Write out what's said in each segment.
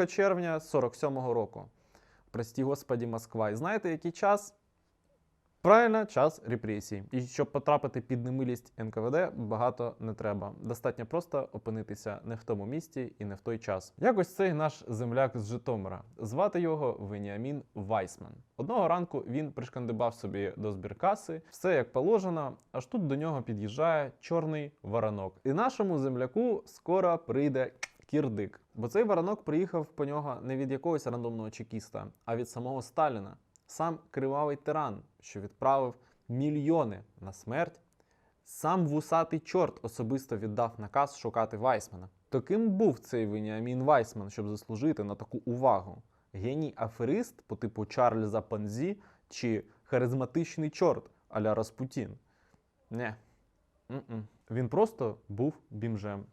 2 червня 47-го року. Прості господі, Москва. І знаєте, який час? Правильно, час репресій. І щоб потрапити під немилість НКВД, багато не треба. Достатньо просто опинитися не в тому місці і не в той час. Якось цей наш земляк з Житомира. Звати його Веніамін Вайсман. Одного ранку він пришкандибав собі до збіркаси, все як положено, аж тут до нього під'їжджає чорний воронок. І нашому земляку скоро прийде кірдик. Бо цей воронок приїхав по нього не від якогось рандомного чекіста, а від самого Сталіна. Сам кривавий тиран, що відправив мільйони на смерть, сам вусатий чорт особисто віддав наказ шукати Вайсмана. То ким був цей Веніамін Вайсман, щоб заслужити на таку увагу? Геній аферист по типу Чарльза Панзі чи харизматичний чорт а-ля Распутін? Не. Він просто був бімжем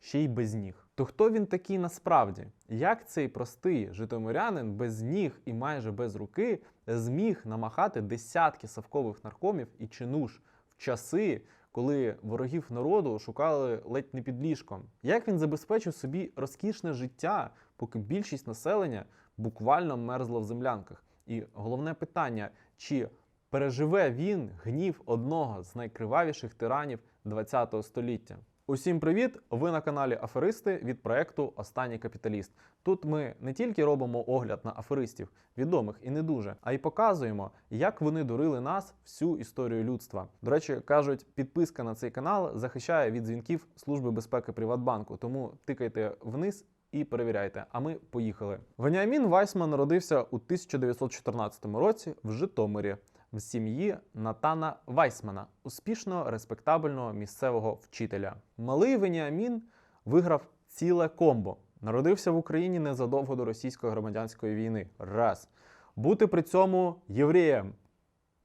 ще й без ніг. То хто він такий насправді? Як цей простий житомирянин без ніг і майже без руки зміг намахати десятки совкових наркомів і чинуш в часи, коли ворогів народу шукали ледь не під ліжком? Як він забезпечив собі розкішне життя, поки більшість населення буквально мерзла в землянках? І головне питання: чи переживе він гнів одного з найкривавіших тиранів ХХ століття? Усім привіт! Ви на каналі Аферисти від проекту Останній капіталіст. Тут ми не тільки робимо огляд на аферистів, відомих і не дуже, а й показуємо, як вони дурили нас всю історію людства. До речі, кажуть, підписка на цей канал захищає від дзвінків Служби безпеки Приватбанку, тому тикайте вниз. І перевіряйте. А ми поїхали. Веніамін Вайсман народився у 1914 році в Житомирі в сім'ї Натана Вайсмана, успішного респектабельного місцевого вчителя. Малий Веніамін виграв ціле комбо. Народився в Україні незадовго до російської громадянської війни. Раз. Бути при цьому євреєм.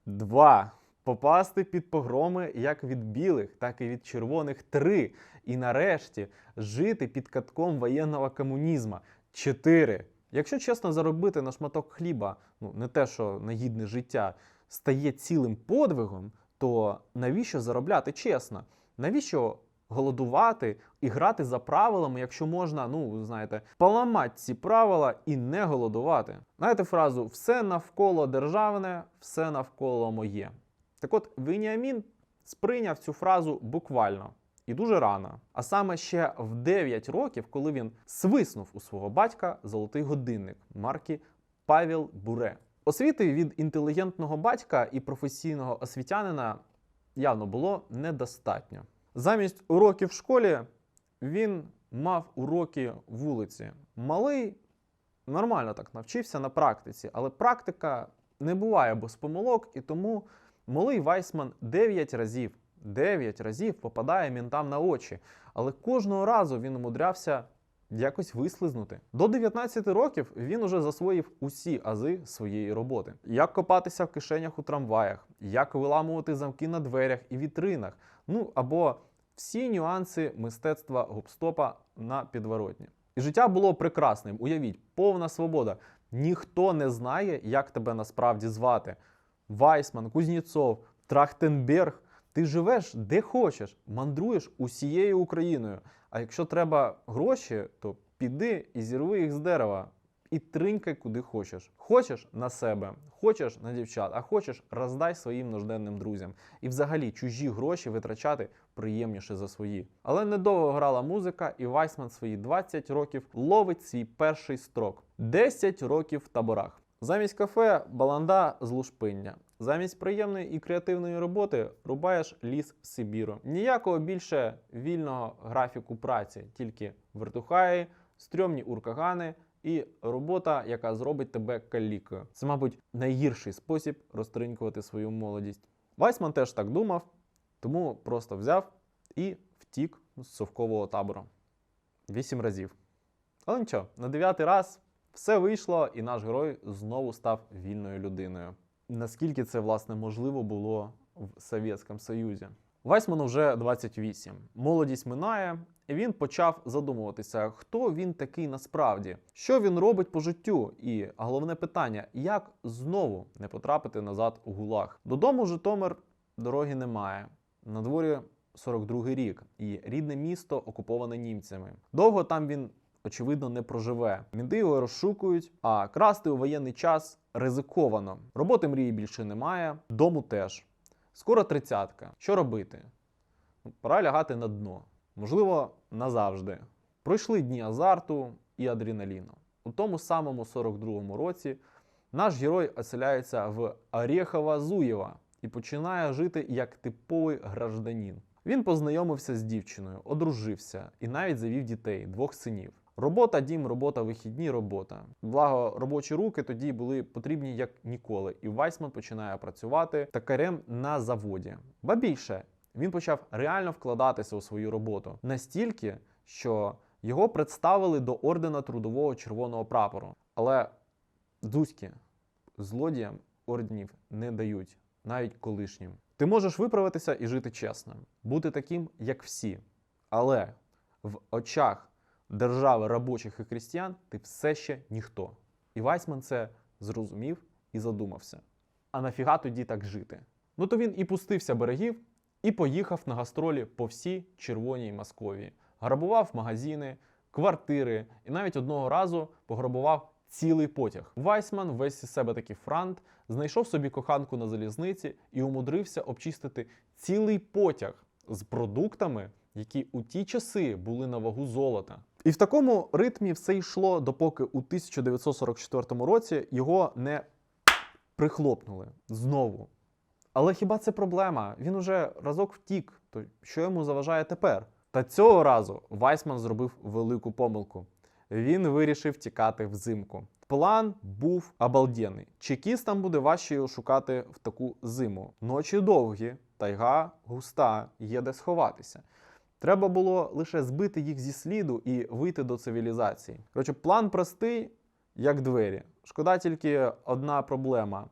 Два. Попасти під погроми як від білих, так і від червоних. Три. І нарешті жити під катком воєнного комунізму. Чотири. Якщо чесно заробити на шматок хліба, ну не те, що на гідне життя, стає цілим подвигом, то навіщо заробляти чесно? Навіщо голодувати і грати за правилами, якщо можна, ну знаєте, поламати ці правила і не голодувати? Знаєте фразу все навколо державне, все навколо моє. Так от Веніамін сприйняв цю фразу буквально. І дуже рано. А саме ще в 9 років, коли він свиснув у свого батька золотий годинник марки Павел Буре. Освіти від інтелігентного батька і професійного освітянина явно було недостатньо. Замість уроків в школі він мав уроки вулиці. Малий нормально так навчився на практиці, але практика не буває без помилок, і тому малий Вайсман 9 разів, 9 разів попадає мінтам на очі. Але кожного разу він умудрявся якось вислизнути. До 19 років він уже засвоїв усі ази своєї роботи: як копатися в кишенях у трамваях, як виламувати замки на дверях і вітринах, ну або всі нюанси мистецтва гопстопа на підворотні. І життя було прекрасним. Уявіть, повна свобода. Ніхто не знає, як тебе насправді звати. Вайсман, Кузнєцов, Трахтенберг. Ти живеш де хочеш, мандруєш усією Україною. А якщо треба гроші, то піди і зірви їх з дерева і тринькай куди хочеш. Хочеш на себе, хочеш на дівчат, а хочеш роздай своїм нужденним друзям. І взагалі чужі гроші витрачати приємніше за свої. Але недовго грала музика, і Вайсман свої 20 років ловить свій перший строк: 10 років в таборах. Замість кафе баланда з лушпиння. Замість приємної і креативної роботи рубаєш ліс в Сибіру. Ніякого більше вільного графіку праці, тільки вертухаї, стрьомні уркагани і робота, яка зробить тебе калікою. Це, мабуть, найгірший спосіб розтринькувати свою молодість. Вайсман теж так думав, тому просто взяв і втік з совкового табору. Вісім разів. Але нічого, на дев'ятий раз все вийшло, і наш герой знову став вільною людиною. Наскільки це власне можливо було в Совєтському Союзі? Вайсману вже 28. Молодість минає, і він почав задумуватися, хто він такий насправді, що він робить по життю, і головне питання, як знову не потрапити назад у гулаг. Додому Житомир дороги немає. На дворі 42-й рік, і рідне місто окуповане німцями. Довго там він очевидно, не проживе. Мінти його розшукують, а красти у воєнний час ризиковано. Роботи мрії більше немає, дому теж. Скоро тридцятка. Що робити? Ну, Пора лягати на дно. Можливо, назавжди. Пройшли дні азарту і адреналіну. У тому самому 42-му році наш герой оселяється в Орєхово-Зуєво і починає жити як типовий гражданин. Він познайомився з дівчиною, одружився і навіть завів дітей, двох синів. Робота, дім, робота, вихідні, робота. Благо, робочі руки тоді були потрібні як ніколи, і Вайсман починає працювати токарем на заводі. Ба більше, він почав реально вкладатися у свою роботу настільки, що його представили до ордена трудового червоного прапору. Але Дзузьки злодіям орденів не дають, навіть колишнім. Ти можеш виправитися і жити чесно, бути таким, як всі. Але в очах держави робочих і крістіян ти все ще ніхто. І Вайсман це зрозумів і задумався. А нафіга тоді так жити? Ну то він і пустився берегів і поїхав на гастролі по всій червоній Московії. Грабував магазини, квартири і навіть одного разу пограбував цілий потяг. Вайсман, весь із себе такий франт, знайшов собі коханку на залізниці і умудрився обчистити цілий потяг з продуктами, які у ті часи були на вагу золота. І в такому ритмі все йшло, допоки у 1944 році його не прихлопнули знову. Але хіба це проблема? Він уже разок втік. То що йому заважає тепер? Та цього разу Вайсман зробив велику помилку. Він вирішив тікати взимку. План був обалденний. Чекістам буде важче його шукати в таку зиму. Ночі довгі, тайга густа, є де сховатися. Треба було лише збити їх зі сліду і вийти до цивілізації. Коротше, план простий, як двері. Шкода тільки одна проблема.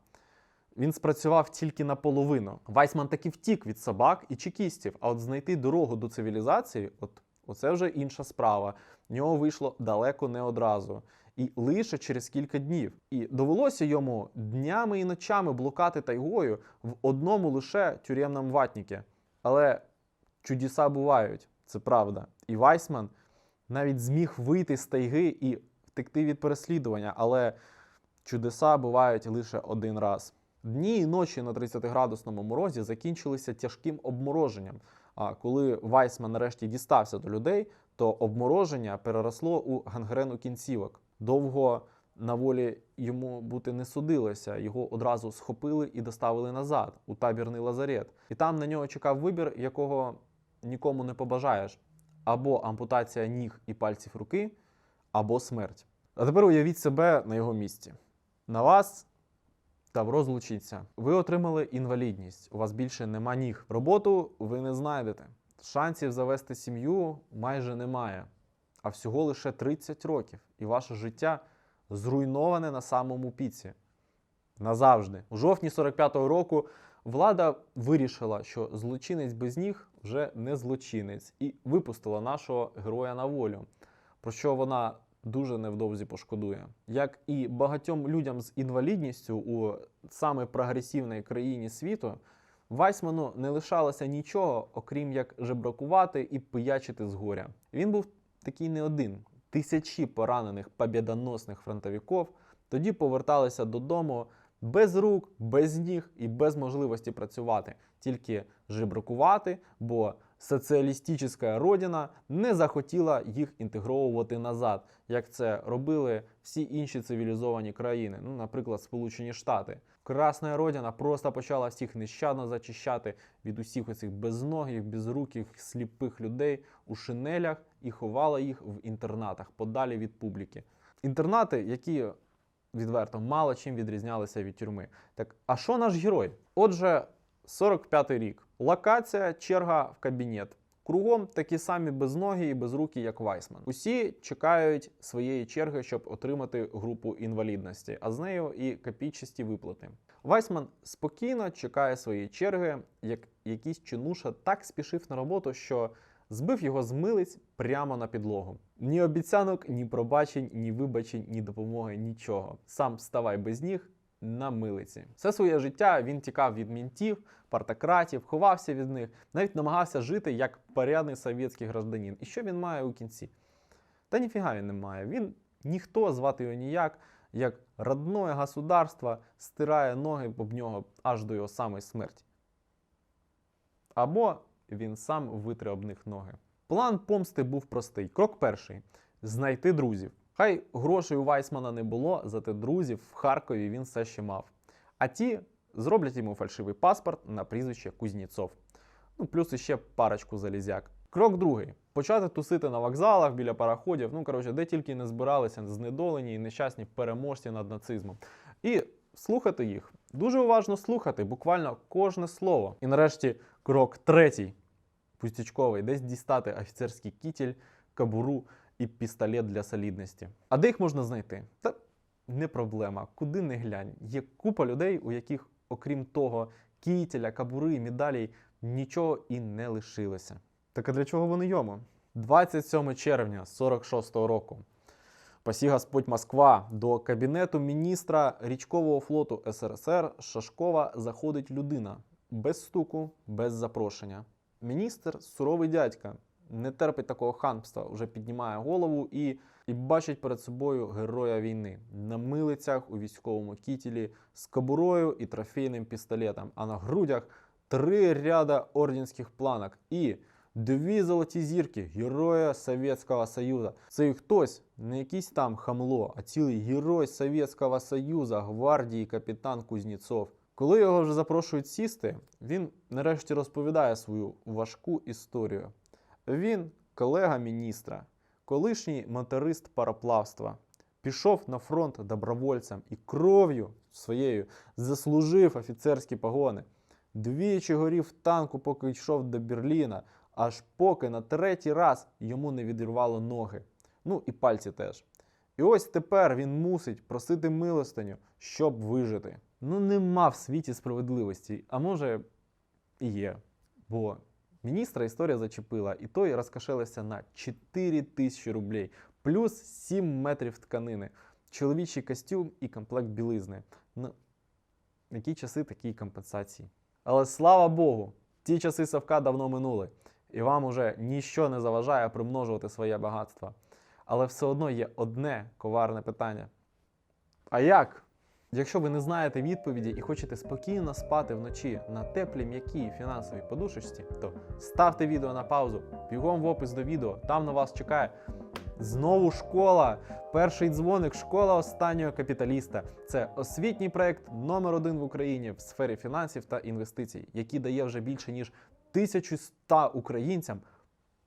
Він спрацював тільки наполовину. Вайсман таки втік від собак і чекістів, а от знайти дорогу до цивілізації, от оце вже інша справа. В нього вийшло далеко не одразу. І лише через кілька днів. І довелося йому днями і ночами блукати тайгою в одному лише тюремному ватніки. Але чудеса бувають, це правда. І Вайсман навіть зміг вийти з тайги і втекти від переслідування, але чудеса бувають лише один раз. Дні і ночі на 30-градусному морозі закінчилися тяжким обмороженням. А коли Вайсман нарешті дістався до людей, то обмороження переросло у гангрену кінцівок. Довго на волі йому бути не судилося. Його одразу схопили і доставили назад у табірний лазарет. І там на нього чекав вибір, якого нікому не побажаєш: або ампутація ніг і пальців руки, або смерть. А тепер уявіть себе на його місці. На вас Тавро злучиться. Ви отримали інвалідність, у вас більше нема ніг. Роботу ви не знайдете. Шансів завести сім'ю майже немає. А всього лише 30 років, і ваше життя зруйноване на самому піці. Назавжди. У жовтні 45-го року влада вирішила, що злочинець без ніг вже не злочинець, і випустила нашого героя на волю. Про що вона дуже невдовзі пошкодує. Як і багатьом людям з інвалідністю у саме прогресивній країні світу, Вайсману не лишалося нічого, окрім як жебракувати і пиячити з горя. Він був такий не один. Тисячі поранених побєдоносних фронтовиків тоді поверталися додому без рук, без ніг і без можливості працювати, тільки жебракувати, бо соціалістична родина не захотіла їх інтегровувати назад, як це робили всі інші цивілізовані країни, ну, наприклад, Сполучені Штати. Красна родина просто почала всіх нещадно зачищати від усіх оцих безногих, безруких, сліпих людей у шинелях і ховала їх в інтернатах подалі від публіки. Інтернати, які відверто мало чим відрізнялися від тюрми. Так, а що наш герой? Отже, 45-й рік. Локація, черга в кабінет. Кругом такі самі безногі і безрукі, як Вайсман. Усі чекають своєї черги, щоб отримати групу інвалідності, а з нею і копійчасті виплати. Вайсман спокійно чекає своєї черги, як якийсь чинуша так спішив на роботу, що збив його з милиць прямо на підлогу. Ні обіцянок, ні пробачень, ні вибачень, ні допомоги, нічого. Сам вставай без ніг на милиці. Все своє життя він тікав від мінтів, партократів, ховався від них, навіть намагався жити як порядний совєтський гражданин. І що він має у кінці? Та ніфіга він не має. Він ніхто звати його ніяк, як родное государство стирає ноги об нього аж до його самої смерті. Або він сам витре об них ноги. План помсти був простий. Крок перший знайти друзів. Хай грошей у Вайсмана не було, зате друзів в Харкові він все ще мав. А ті зроблять йому фальшивий паспорт на прізвище Кузнєцов. Ну, плюс іще парочку залізяк. Крок другий: почати тусити на вокзалах біля пароходів. Ну, коротше, де тільки не збиралися знедолені і нещасні переможці над нацизмом. І слухати їх. Дуже уважно слухати, буквально кожне слово. І нарешті крок третій. Пустячковий, десь дістати офіцерський кітель, кабуру і пістолет для солідності. А де їх можна знайти? Та не проблема. Куди не глянь. Є купа людей, у яких, окрім того, кітеля, кабури, медалей, нічого і не лишилося. Так а для чого вони йому? 27 червня 46-го року. Пасі Господь Москва. До кабінету міністра річкового флоту СРСР Шашкова заходить людина. Без стуку, без запрошення. Міністр суровий дядька, не терпить такого ханства, вже піднімає голову і, і бачить перед собою героя війни. На милицях у військовому кітілі з кобурою і трофейним пістолетом, а на грудях три ряда орденських планок. І дві золоті зірки Героя Совєтського Союзу. Це хтось, не якийсь там хамло, а цілий герой Совєтського Союзу, гвардії капітан Кузнєцов. Коли його вже запрошують сісти, він нарешті розповідає свою важку історію. Він колега міністра, колишній моторист пароплавства, пішов на фронт добровольцем і кров'ю своєю заслужив офіцерські погони. Двічі горів в танку, поки йшов до Берліна, аж поки на третій раз йому не відірвало ноги. Ну і пальці теж. І ось тепер він мусить просити милостиню, щоб вижити. Ну нема в світі справедливості, а може і є. Бо міністра історія зачепила, і той розкошелився на 4 тисячі рублей, плюс 7 метрів тканини, чоловічий костюм і комплект білизни. Ну, які часи такі компенсації. Але слава Богу, ті часи Савка давно минули, і вам уже ніщо не заважає примножувати своє багатство. Але все одно є одне коварне питання. А як? Якщо ви не знаєте відповіді і хочете спокійно спати вночі на теплій м'якій фінансовій подушечці, то ставте відео на паузу, бігом в опис до відео, там на вас чекає знову школа. Перший дзвоник школа останнього капіталіста. Це освітній проект номер один в Україні в сфері фінансів та інвестицій, який дає вже більше ніж 1100 українцям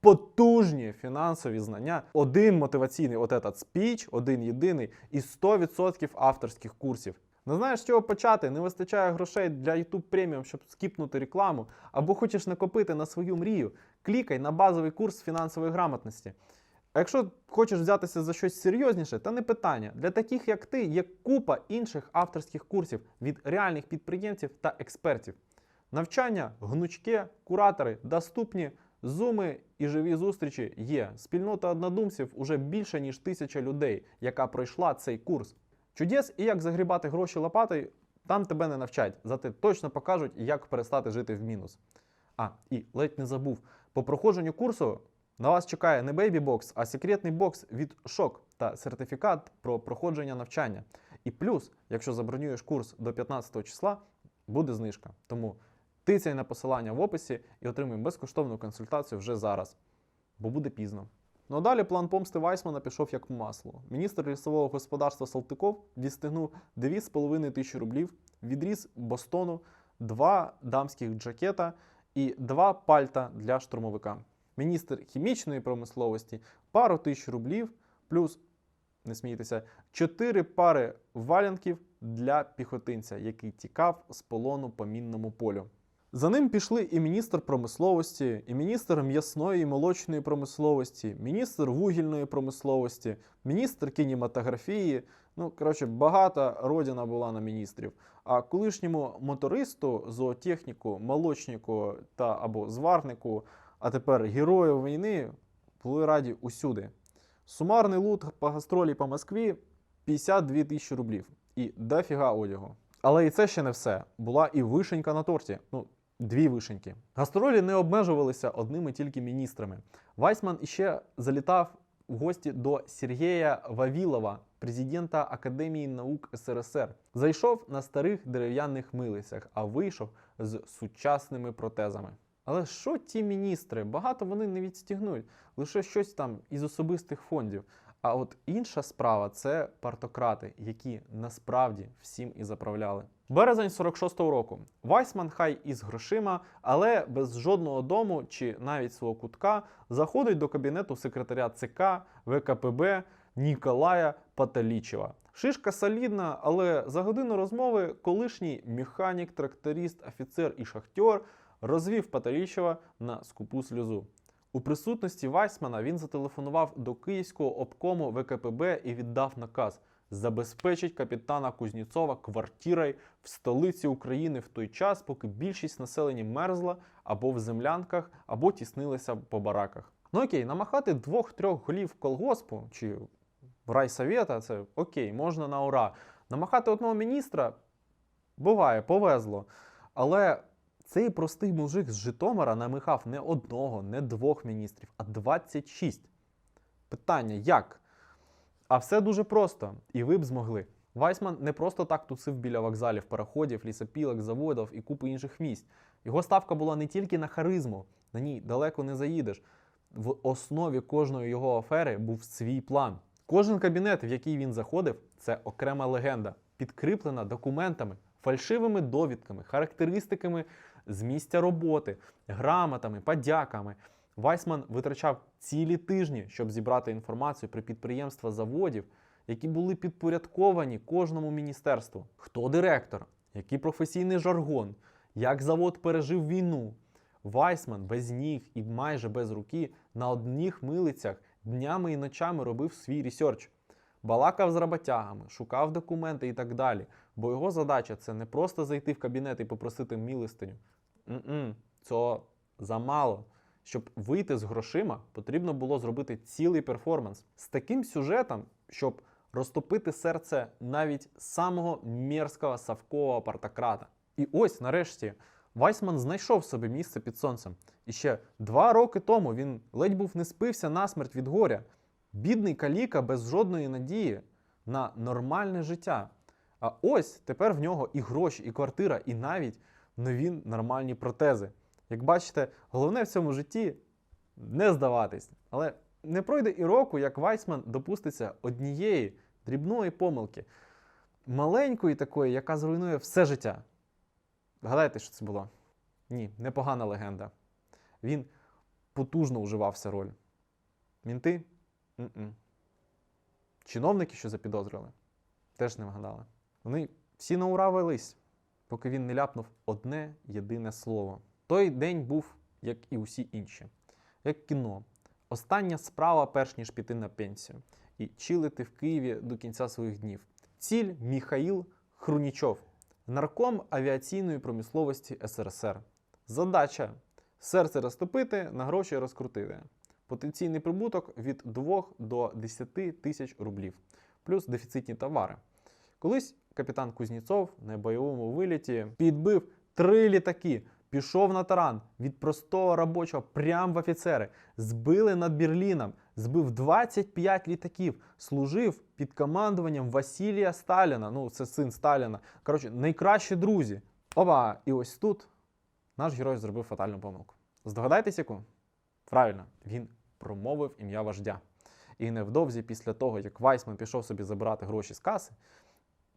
потужні фінансові знання, один мотиваційний от этот спіч, один єдиний, і 100% авторських курсів. Не знаєш, з чого почати, не вистачає грошей для YouTube Premium, щоб скіпнути рекламу, або хочеш накопити на свою мрію, клікай на базовий курс фінансової грамотності. А якщо хочеш взятися за щось серйозніше, та не питання. Для таких, як ти, є купа інших авторських курсів від реальних підприємців та експертів. Навчання, гнучке, куратори, доступні Зуми і живі зустрічі є. Спільнота однодумців уже більше ніж тисяча людей, яка пройшла цей курс. Чудес і як загрібати гроші лопатою, там тебе не навчать, зате точно покажуть, як перестати жити в мінус. А, і ледь не забув. По проходженню курсу на вас чекає не бейбі-бокс, а секретний бокс від шок та сертифікат про проходження навчання. І плюс, якщо забронюєш курс до 15 числа, буде знижка. Тому Тицяй на посилання в описі і отримуй безкоштовну консультацію вже зараз, бо буде пізно. Ну а далі план помсти Вайсмана пішов як по маслу. Міністр лісового господарства Салтиков відстигнув 2,5 тисячі рублів, відріз Бостону, два дамських джакета і два пальта для штурмовика. Міністр хімічної промисловості пару тисяч рублів, плюс, не смійтеся, чотири пари валянків для піхотинця, який тікав з полону по мінному полю. За ним пішли і міністр промисловості, і міністр м'ясної і молочної промисловості, міністр вугільної промисловості, міністр кінематографії. Ну, коротше, багата родина була на міністрів. А колишньому мотористу, зоотехніку, молочнику та або зварнику, а тепер герою війни, були раді усюди. Сумарний лут по гастролі по Москві 52 тисячі рублів. І дофіга одягу. Але і це ще не все. Була і вишенька на торті. Ну, дві вишеньки. Гастролі не обмежувалися одними тільки міністрами. Вайсман іще залітав в гості до Сергія Вавілова, президента Академії наук СРСР. Зайшов на старих дерев'яних милицях, а вийшов з сучасними протезами. Але що ті міністри? Багато вони не відстігнуть, лише щось там із особистих фондів. А от інша справа це партократи, які насправді всім і заправляли. Березень 46-го року. Вайсман хай із грошима, але без жодного дому чи навіть свого кутка заходить до кабінету секретаря ЦК ВКПБ Ніколая Паталічева. Шишка солідна, але за годину розмови колишній механік, тракторист, офіцер і шахтер розвів Паталічева на скупу сльозу. У присутності Вайсмана він зателефонував до київського обкому ВКПБ і віддав наказ забезпечить капітана Кузнєцова квартирою в столиці України в той час, поки більшість населення мерзла або в землянках, або тіснилися по бараках. Ну окей, намахати двох-трьох голів колгоспу чи райсовєта, це окей, можна на ура. Намахати одного міністра буває, повезло. Але цей простий мужик з Житомира намихав не одного, не двох міністрів, а 26. Питання як? А все дуже просто, і ви б змогли. Вайсман не просто так тусив біля вокзалів, пароходів, лісопілок, заводів і купи інших місць. Його ставка була не тільки на харизму, на ній далеко не заїдеш. В основі кожної його афери був свій план. Кожен кабінет, в який він заходив, це окрема легенда, підкріплена документами, фальшивими довідками, характеристиками з місця роботи, грамотами, подяками. Вайсман витрачав цілі тижні, щоб зібрати інформацію про підприємства заводів, які були підпорядковані кожному міністерству. Хто директор, який професійний жаргон, як завод пережив війну. Вайсман без ніг і майже без руки на одних милицях днями і ночами робив свій ресерч. Балакав з роботягами, шукав документи і так далі. Бо його задача це не просто зайти в кабінет і попросити милостиню. М-м, це замало. Щоб вийти з грошима, потрібно було зробити цілий перформанс з таким сюжетом, щоб розтопити серце навіть самого мерзкого савкового партократа. І ось нарешті Вайсман знайшов собі місце під сонцем. І ще два роки тому він ледь був не спився насмерть від горя. Бідний каліка без жодної надії на нормальне життя. А ось тепер в нього і гроші, і квартира, і навіть нові нормальні протези. Як бачите, головне в цьому житті не здаватись. Але не пройде і року, як Вайсман допуститься однієї дрібної помилки, маленької такої, яка зруйнує все життя. Гадаєте, що це було? Ні, непогана легенда. Він потужно уживався роль. Мінти? М-м. Чиновники, що запідозрили, теж не вгадали. Вони всі на ура велись, поки він не ляпнув одне єдине слово. Той день був, як і усі інші, як кіно. Остання справа, перш ніж піти на пенсію, і чилити в Києві до кінця своїх днів. Ціль Міхаїл Хрунічов, нарком авіаційної промисловості СРСР. Задача серце розтопити, на гроші розкрутити. Потенційний прибуток від 2 до 10 тисяч рублів, плюс дефіцитні товари. Колись капітан Кузнєцов на бойовому виліті підбив три літаки, пішов на таран від простого робочого прямо в офіцери, збили над Берліном, збив 25 літаків, служив під командуванням Василія Сталіна. Ну, це син Сталіна. Коротше, найкращі друзі. Опа! І ось тут наш герой зробив фатальну помилку. Здогадайтесь, яку? Правильно, він промовив ім'я вождя. І невдовзі після того, як Вайсман пішов собі забирати гроші з каси,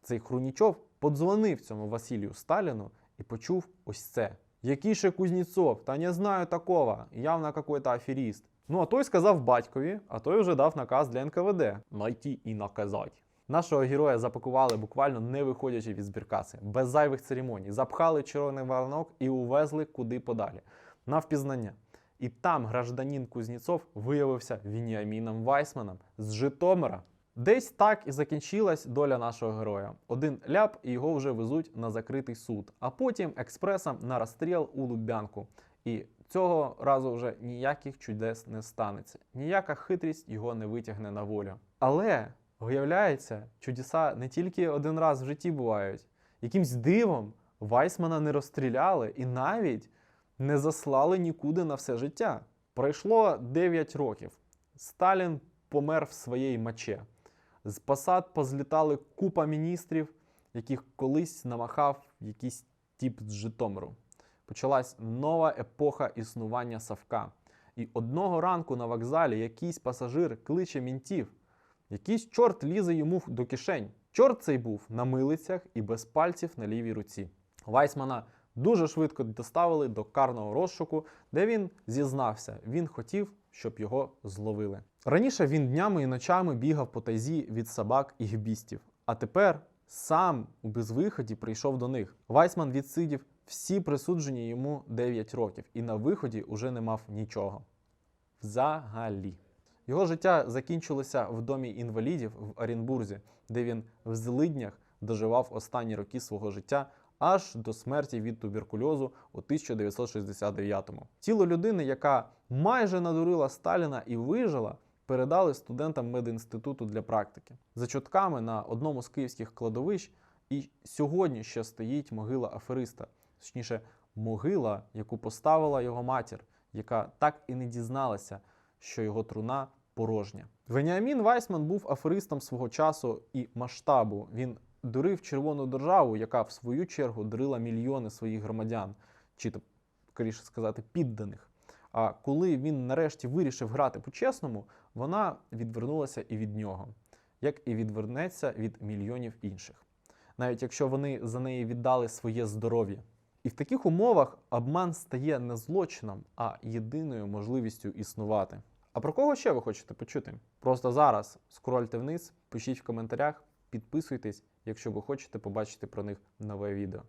цей Хрунічов подзвонив цьому Василію Сталіну і почув ось це. Який ще Кузнєцов? Та не знаю такого. Явно какой-то аферіст. Ну, а той сказав батькові, а той вже дав наказ для НКВД найти і наказати. Нашого героя запакували буквально не виходячи від збіркаси, без зайвих церемоній, запхали червоний воронок і увезли куди подалі. На впізнання. І там гражданин Кузнєцов виявився Вініаміном Вайсманом з Житомира. Десь так і закінчилась доля нашого героя. Один ляп і його вже везуть на закритий суд, а потім експресом на розстріл у Лубянку. І цього разу вже ніяких чудес не станеться. Ніяка хитрість його не витягне на волю. Але виявляється, чудеса не тільки один раз в житті бувають. Якимсь дивом Вайсмана не розстріляли і навіть не заслали нікуди на все життя. Пройшло 9 років. Сталін помер в своїй маче. З посад позлітали купа міністрів, яких колись намахав якийсь тіп з Житомиру. Почалась нова епоха існування Савка. І одного ранку на вокзалі якийсь пасажир кличе мінтів. Якийсь чорт лізе йому до кишень. Чорт цей був на милицях і без пальців на лівій руці. Вайсмана дуже швидко доставили до карного розшуку, де він зізнався. Він хотів, щоб його зловили. Раніше він днями і ночами бігав по тайзі від собак і гібістів, а тепер сам у безвиході прийшов до них. Вайсман відсидів всі присуджені йому 9 років і на виході уже не мав нічого. Взагалі. Його життя закінчилося в домі інвалідів в Оренбурзі, де він в злиднях доживав останні роки свого життя аж до смерті від туберкульозу у 1969-му. Тіло людини, яка майже надурила Сталіна і вижила, передали студентам медінституту для практики. За чутками на одному з київських кладовищ і сьогодні ще стоїть могила афериста, точніше, могила, яку поставила його матір, яка так і не дізналася, що його труна порожня. Веніамін Вайсман був аферистом свого часу і масштабу. Він дурив червону державу, яка в свою чергу дурила мільйони своїх громадян, чи то, скоріше сказати, підданих. А коли він нарешті вирішив грати по-чесному, вона відвернулася і від нього, як і відвернеться від мільйонів інших, навіть якщо вони за неї віддали своє здоров'я. І в таких умовах обман стає не злочином, а єдиною можливістю існувати. А про кого ще ви хочете почути? Просто зараз скрольте вниз, пишіть в коментарях, підписуйтесь, якщо ви хочете побачити про них нове відео.